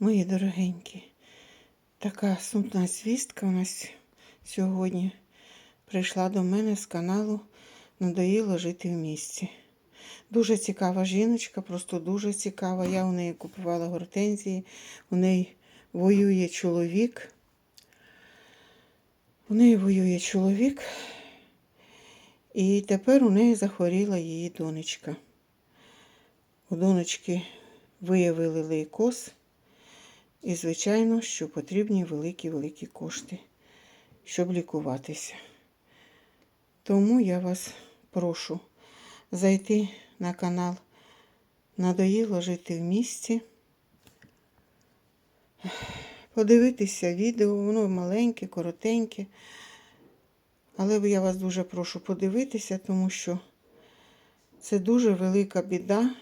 Мої дорогенькі, така сумна звістка у нас сьогодні прийшла до мене з каналу Надоїло жити в місті. Дуже цікава жіночка, просто дуже цікава. Я у неї купувала гортензії, у неї воює чоловік. У неї воює чоловік, і тепер у неї захворіла її донечка. У донечки виявили лейкоз. І, звичайно, що потрібні великі-великі кошти, щоб лікуватися. Тому я вас прошу зайти на канал Надоїло жити в місті, подивитися відео, воно маленьке, коротеньке. Але я вас дуже прошу подивитися, тому що це дуже велика біда,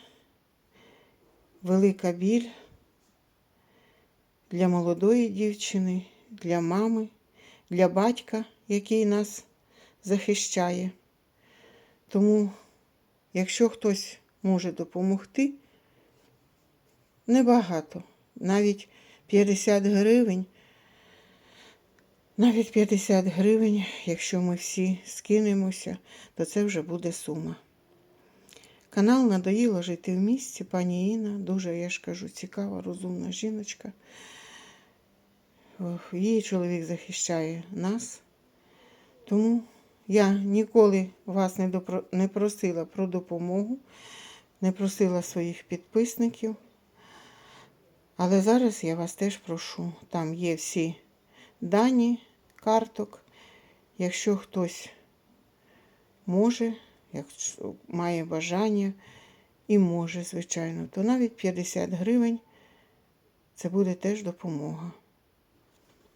велика біль для молодої дівчини, для мами, для батька, який нас захищає. Тому, якщо хтось може допомогти, небагато, навіть 50 гривень, навіть 50 гривень, якщо ми всі скинемося, то це вже буде сума. Канал надоїло жити в місті, пані Інна, дуже, я ж кажу, цікава, розумна жіночка. Її чоловік захищає нас. Тому я ніколи вас не, допро... не просила про допомогу, не просила своїх підписників. Але зараз я вас теж прошу. Там є всі дані карток. Якщо хтось може, якщо має бажання і може, звичайно, то навіть 50 гривень це буде теж допомога.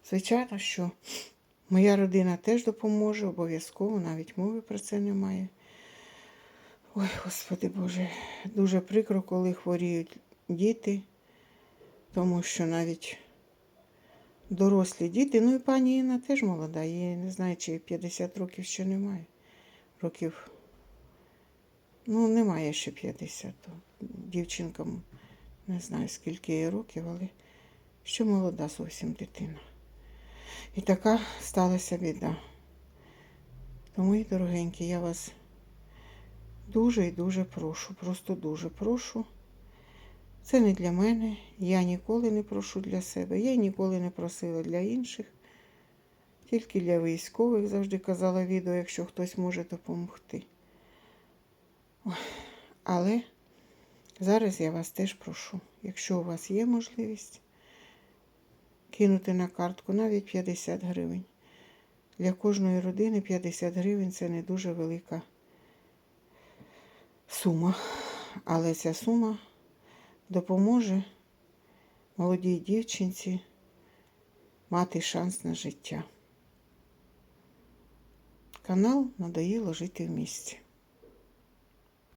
Звичайно, що моя родина теж допоможе, обов'язково, навіть мови про це немає. Ой, Господи Боже, дуже прикро, коли хворіють діти, тому що навіть дорослі діти, ну і пані Інна теж молода, їй не знаю, чи 50 років ще немає. Років, ну, немає ще 50. Дівчинкам не знаю, скільки їй років, але ще молода зовсім дитина. І така сталася біда. Тому, мої дорогенькі, я вас дуже і дуже прошу, просто дуже прошу. Це не для мене. Я ніколи не прошу для себе. Я ніколи не просила для інших. Тільки для військових завжди казала відео, якщо хтось може допомогти. Але зараз я вас теж прошу, якщо у вас є можливість, кинути на картку навіть 50 гривень. Для кожної родини 50 гривень це не дуже велика сума. Але ця сума допоможе молодій дівчинці мати шанс на життя. Канал надоїло жити в місті.